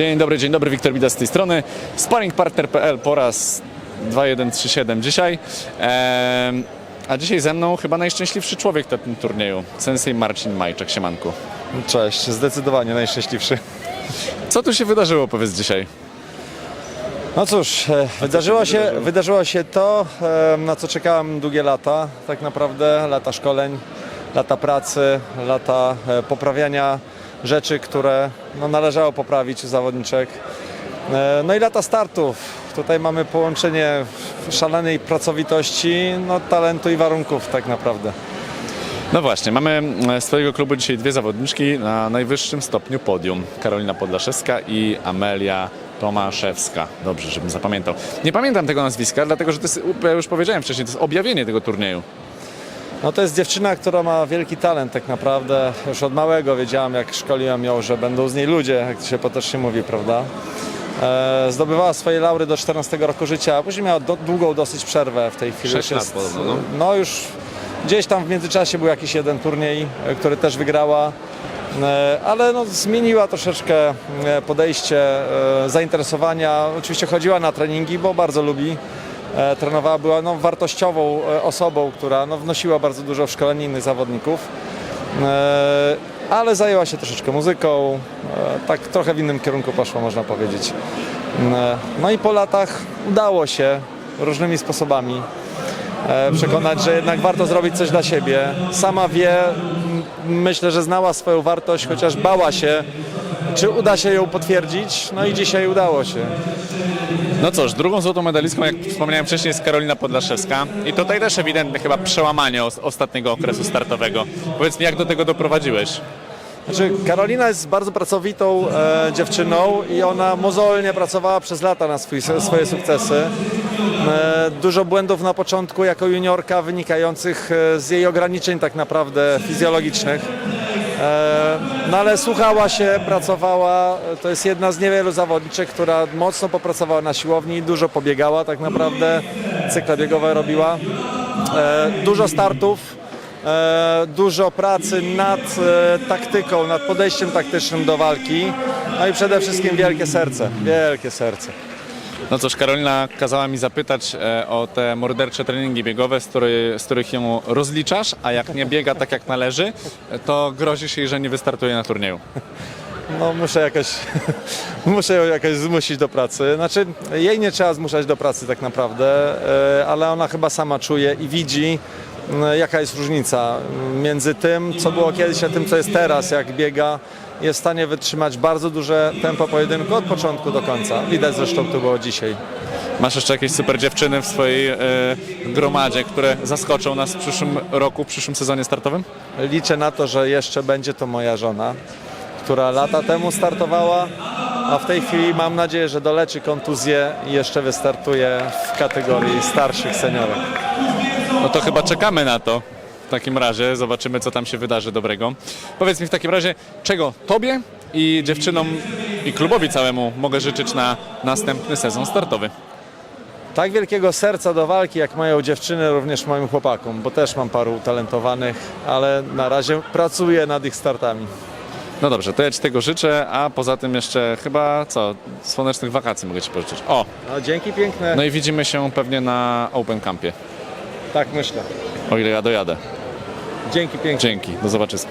Dzień dobry, dzień dobry, Wiktor Bida z tej strony. Sparringpartner.pl po raz 2137 dzisiaj. A dzisiaj ze mną chyba najszczęśliwszy człowiek na tym turnieju. Sensei Marcin Majczak, siemanku. Cześć, zdecydowanie najszczęśliwszy. Co tu się wydarzyło, powiedz dzisiaj? No cóż, e, wydarzyło się, wydarzyło się to, na co czekałem długie lata. Tak naprawdę lata szkoleń, lata pracy, lata e, poprawiania rzeczy, które no, należało poprawić u zawodniczek. E, No i lata startów. Tutaj mamy połączenie szalonej pracowitości, no, talentu i warunków tak naprawdę. No właśnie, mamy e, z Twojego klubu dzisiaj dwie zawodniczki na najwyższym stopniu podium. Karolina Podlaszewska i Amelia Tomaszewska. Dobrze, żebym zapamiętał. Nie pamiętam tego nazwiska, dlatego że to jest, ja już powiedziałem wcześniej, to jest objawienie tego turnieju. No to jest dziewczyna, która ma wielki talent tak naprawdę. Już od małego wiedziałam, jak szkoliłem ją, że będą z niej ludzie, jak się potocznie mówi, prawda? E, zdobywała swoje laury do 14 roku życia, a później miała do, długą dosyć przerwę w tej chwili. Sześć Już lat podobno, no. no już gdzieś tam w międzyczasie był jakiś jeden turniej, e, który też wygrała. E, Ale no, zmieniła troszeczkę podejście, zainteresowania. Oczywiście chodziła na treningi, bo bardzo lubi trenowała, była no, wartościową e, osobą, która no, wnosiła bardzo dużo w szkolenie innych zawodników. E, ale zajęła się troszeczkę muzyką, e, tak trochę w innym kierunku poszła, można powiedzieć. E, no i po latach udało się różnymi sposobami e, przekonać, że jednak warto zrobić coś dla siebie. Sama wie, myślę, że znała swoją wartość, chociaż bała się, czy uda się ją potwierdzić. No i dzisiaj udało się. No cóż, drugą złotą medalistką, jak wspomniałem wcześniej, jest Karolina Podlaszewska. I tutaj też ewidentne chyba przełamanie os- ostatniego okresu startowego. Powiedz mi, jak do tego doprowadziłeś? Znaczy, Karolina jest bardzo pracowitą e, dziewczyną i ona mozolnie pracowała przez lata na swój, swoje sukcesy. E, dużo błędów na początku jako juniorka wynikających e, z jej ograniczeń tak naprawdę fizjologicznych. E, no ale słuchała się, pracowała. To jest jedna z niewielu zawodniczek, która mocno popracowała na siłowni, dużo pobiegała tak naprawdę, cykle biegowe robiła. E, dużo startów, e, dużo pracy nad taktyką, nad podejściem taktycznym do walki. No i przede wszystkim wielkie serce, wielkie serce. No cóż, Karolina kazała mi zapytać e, o te mordercze treningi biegowe, z, który, z których ją rozliczasz, a jak nie biega tak jak należy, to grozisz jej, że nie wystartuje na turnieju. No muszę jakoś, muszę ją jakoś zmusić do pracy. Znaczy jej nie trzeba zmuszać do pracy tak naprawdę, e, ale ona chyba sama czuje i widzi jaka jest różnica między tym, co było kiedyś, a tym, co jest teraz, jak biega. Jest w stanie wytrzymać bardzo duże tempo pojedynku od początku do końca. Widać zresztą to było dzisiaj. Masz jeszcze jakieś super dziewczyny w swojej e, gromadzie, które zaskoczą nas w przyszłym roku, w przyszłym sezonie startowym? Liczę na to, że jeszcze będzie to moja żona, która lata temu startowała, a w tej chwili mam nadzieję, że doleczy kontuzję i jeszcze wystartuje w kategorii starszych seniorek. No to chyba czekamy na to. W takim razie zobaczymy, co tam się wydarzy dobrego. Powiedz mi w takim razie, czego tobie i dziewczynom i klubowi całemu mogę życzyć na następny sezon startowy. Tak wielkiego serca do walki, jak mają dziewczyny, również moim chłopakom, bo też mam paru utalentowanych, ale na razie pracuję nad ich startami. No dobrze, to ja Ci tego życzę, a poza tym jeszcze chyba co, słonecznych wakacji mogę Ci pożyczyć. O, No, dzięki piękne. no i widzimy się pewnie na Open Campie, Tak myślę. o ile ja dojadę. Dzięki piękne. Dzięki, do zobaczyska.